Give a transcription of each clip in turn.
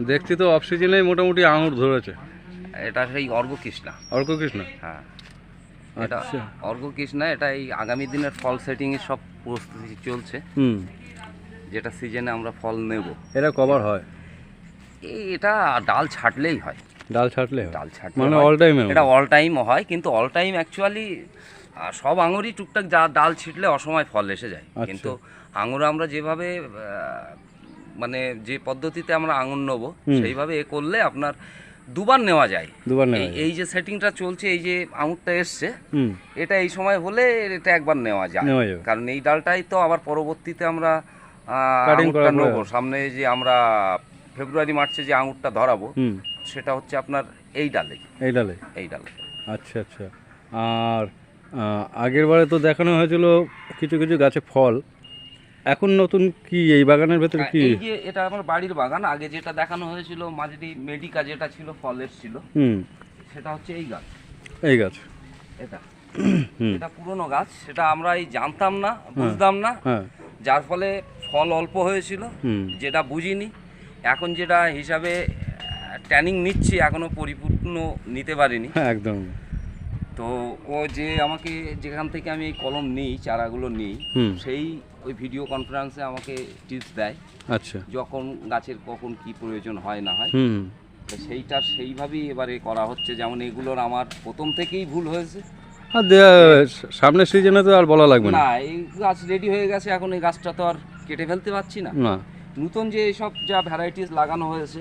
দেখছি তো অফ সিজনেই মোটামুটি আঙুর ধরেছে। এটা সেই অর্ঘকৃষ্ণা অর্ক কৃষ্ণ হ্যাঁ। এটা আচ্ছা। অর্ঘকৃষ্ণা এটা এই আগামী দিনের ফল সেটিংয়ের সব প্রস্তুতি চলছে। হুম। যেটা সিজনে আমরা ফল নেব। এটা কভার হয়? এই এটা ডাল ছাটলেই হয়। ডাল হয়? ডাল ছাটলে মানে অল টাইম এটা অল টাইম হয় কিন্তু অল টাইম অ্যাকচুয়ালি সব আঙুরই টুকটাক যা ডাল ছিটলে অসময় ফল এসে যায়। আচ্ছা। কিন্তু আঙুর আমরা যেভাবে মানে যে পদ্ধতিতে আমরা আঙুর নেব সেইভাবে এ করলে আপনার দুবার নেওয়া যায়। দুবার নেওয়া এই- যে সেটিংটা চলছে এই যে আঙুরটা এসছে এটা এই সময় হলে এটা একবার নেওয়া যায়। কারণ এই ডালটাই তো আবার পরবর্তীতে আমরা আঙুরটা নেব। সামনে যে আমরা ফেব্রুয়ারি মার্চে যে আঙুরটা ধরাবো সেটা হচ্ছে আপনার এই ডালে। এই ডালে? এই ডালে। আচ্ছা আচ্ছা। আর আগের বারে তো দেখানো হয়েছিল কিছু কিছু গাছে ফল। এখন নতুন কি এই বাগানের ভেতরে কি? এই যে এটা আমার বাড়ির বাগান। আগে যেটা দেখানো হয়েছিল মাঝেটি মেডিকা যেটা ছিল ফলের ছিল হুম। সেটা হচ্ছে এই গাছ। এই গাছ। এটা। হুম। এটা পুরনো গাছ সেটা আমরা এই জানতাম না বুঝতাম না। হ্যাঁ। যার ফলে ফল অল্প হয়েছিল হুম। যেটা বুঝিনি। এখন যেটা হিসাবে ট্যানিং নিচ্ছি এখনও পরিপূর্ণ নিতে পারিনি। হ্যাঁ একদম। তো ও যে আমাকে যেখান থেকে আমি এই কলম নিই চারাগুলো নিই সেই ওই ভিডিও কনফারেন্সে আমাকে টিপস দেয় আচ্ছা। যখন গাছের কখন কি প্রয়োজন হয় না হয়। সেইটার সেইভাবেই এবারে করা হচ্ছে। যেমন এগুলোর আমার প্রথম থেকেই ভুল হয়েছে। আর সামনের সিজনে তো আর বলা লাগবে না। এই গাছ রেডি হয়ে গেছে এখন এই গাছটা তো আর কেটে ফেলতে পারছি না। না। নতুন যে সব যা ভ্যারাইটিস লাগানো হয়েছে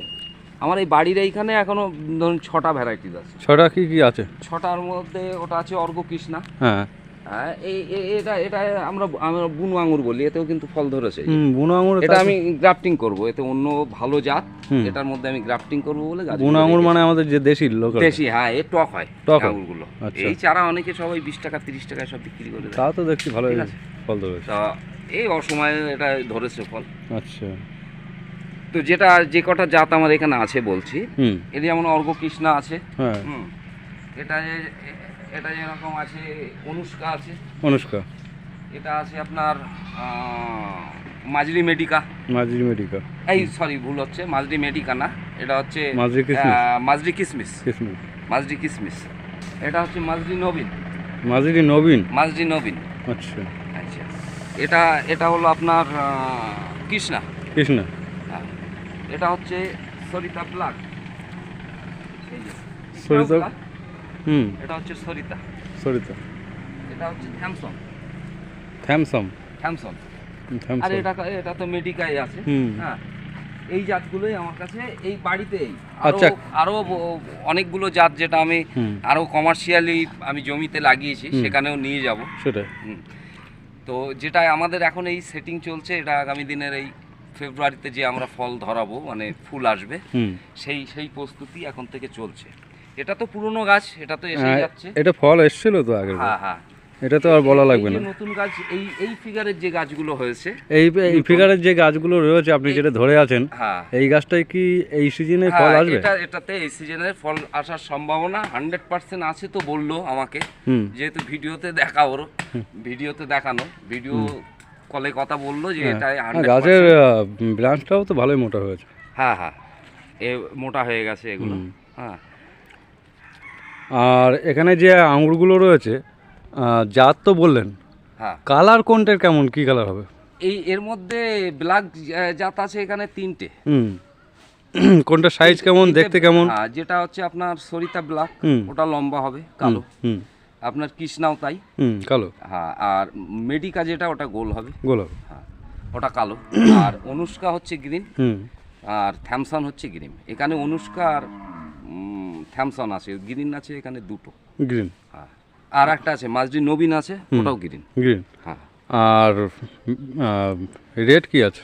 আমার এই বাড়ির এইখানে এখনও ধরুন ছটা ভ্যারাইটিস আছে। ছটা কি কি আছে? ছটার মধ্যে ওটা আছে অর্ঘকৃষ্ণা কৃষ্ণা হ্যাঁ, এই এই- এটা এটা আমরা আমরা বুনো আঙুর বলি এতেও কিন্তু ফল ধরেছে। বুনো আঙুর এটা আমি গ্রাফটিং করব এতে অন্য ভালো জাত এটার মধ্যে আমি গ্রাফটিং করব বলে বুনো আঙুর মানে আমাদের যে দেশি লোক দেশি হ্যাঁ এ টক হয় টক হয়। আঙুরগুলো। আচ্ছা। এই চারা অনেকে সবাই বিশ টাকা তিরিশ টাকায় সব বিক্রি করে দেয়। তা তো দেখছি ভালো আছে। ফল ধরেছে। তা এই অসময়ে এটা ধরেছে ফল। আচ্ছা। তো যেটা যে কটা জাত আমার এখানে আছে বলছি এর যেমন অর্ঘকৃষ্ণা আছে হ্যাঁ। এটা যে- এটা যেরকম আছে অনুষ্কা আছে। অনুষ্কা। এটা আছে আপনার মাজরি মেডিকা। মাঝরি মেডিকা। এই সরি ভুল হচ্ছে মাজরি মেডিকা না এটা হচ্ছে মাজরি কিসমিস? মাজরি কিসমিস। কিসমিস। কিসমিস। এটা হচ্ছে মাজরি নবীন। মাঝরি নবীন? মাজরি নবীন। আচ্ছা। আচ্ছা। এটা এটা হলো আপনার কৃষ্ণা। কৃষ্ণ। এটা হচ্ছে সরিতা ব্লাক সরিতা? হুম। এটা হচ্ছে সরিতা। সরিতা। এটা হচ্ছে থ্যামসন। থ্যামসম থ্যামসন। আর এটা এটা তো মেডিকাই আছে। হুম। হ্যাঁ। এই জাতগুলোই আমার কাছে এই বাড়িতেই আচ্ছা। আরও অনেকগুলো জাত যেটা আমি আরও কমার্শিয়ালি আমি জমিতে লাগিয়েছি সেখানেও নিয়ে যাব। সেটাই। হুম। তো যেটা আমাদের এখন এই সেটিং চলছে এটা আগামী দিনের এই ফেব্রুয়ারিতে যে আমরা ফল ধরাবো মানে ফুল আসবে সেই সেই প্রস্তুতি এখন থেকে চলছে। এটা তো পুরনো গাছ এটা তো এসে হ্যাঁ, যাচ্ছে। এটা ফল এসেছিল তো আগে হ্যাঁ হ্যাঁ। এটা তো আর বলা লাগবে না। নতুন গাছ এই এই ফিগারের যে গাছগুলো হয়েছে এই এই ফিগারের যে গাছগুলো রয়েছে আপনি যেটা ধরে আছেন হ্যাঁ। এই গাছটাই কি এই সিজনে ফল হ্যাঁ, আসবে? এটা এটাতে এই সিজনের ফল আসার সম্ভাবনা হান্ড্রেড পার্সেন্ট আছে তো বলল আমাকে। হুম। যেহেতু ভিডিওতে দেখা ওর ভিডিওতে দেখানো ভিডিও কলে কথা বলল যে হ্যাঁ। এটা 100% গাছের ব্রাঞ্চটাও তো ভালোই মোটা হয়েছে। হ্যাঁ হ্যাঁ। এ মোটা হয়ে গেছে এগুলো। হ্যাঁ। আর এখানে যে আঙুরগুলো রয়েছে জাত তো বললেন। হ্যাঁ। কালার কোনটার কেমন কি কালার হবে? এই এর মধ্যে ব্ল্যাক জাত আছে এখানে তিনটে। হুম। কোনটা সাইজ কেমন দেখতে কেমন? হ্যাঁ যেটা হচ্ছে আপনার সরিতা ব্ল্যাক। ওটা লম্বা হবে কালো। হুম। আপনার কৃষ্ণাও তাই? হুম কালো। হ্যাঁ আর মেডিকা যেটা ওটা গোল হবে। গোল হবে। হ্যাঁ ওটা কালো। আর অনুষ্কা হচ্ছে গ্রিন। হুম। আর থ্যামসন হচ্ছে গ্রিন। এখানে অনুষ্কা আর থ্যামসন আছে। গ্রিন আছে এখানে দুটো। গ্রিন। হ্যাঁ আর একটা আছে মাঝদি নবীন আছে ওটাও গ্রিন। গ্রিন। হ্যাঁ। আর রেড কি আছে?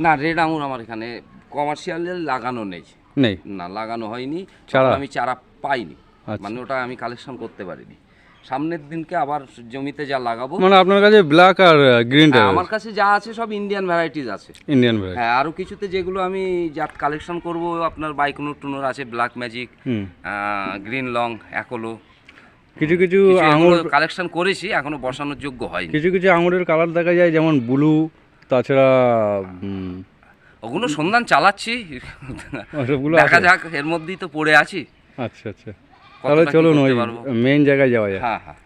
না রেড আঙুর আমার এখানে কমার্শিয়ালে লাগানো নেই। নেই। না লাগানো হয়নি। চারা? আমি চারা পাইনি। আচ্ছা। মানে ওটা আমি কালেকশন করতে পারিনি। সামনের দিনকে আবার জমিতে যা লাগাবো। মানে আপনার কাছে ব্ল্যাক আর গ্রিনটা হ্যাঁ, আমার কাছে যা আছে সব ইন্ডিয়ান ভ্যারাইটিস আছে। ইন্ডিয়ান ভ্যারাইটি হ্যাঁ আরও কিছুতে যেগুলো আমি জাত কালেকশন করব আপনার বাইকনুর টুনোর আছে ব্ল্যাক ম্যাজিক গ্রিন লং অ্যাকোলো কিছু কিছু আঙুর কালেকশন করেছি এখনও বসানোর যোগ্য হয়নি। কিছু কিছু আঙুরের কালার দেখা যায় যেমন ব্লু তাছাড়া ওগুলো সন্ধান চালাচ্ছি। দেখা যাক এর মধ্যেই তো পড়ে আছি। আচ্ছা আচ্ছা। তাহলে চলুন ওই। মেইন জায়গায় যাওয়া যায় হ্যাঁ হ্যাঁ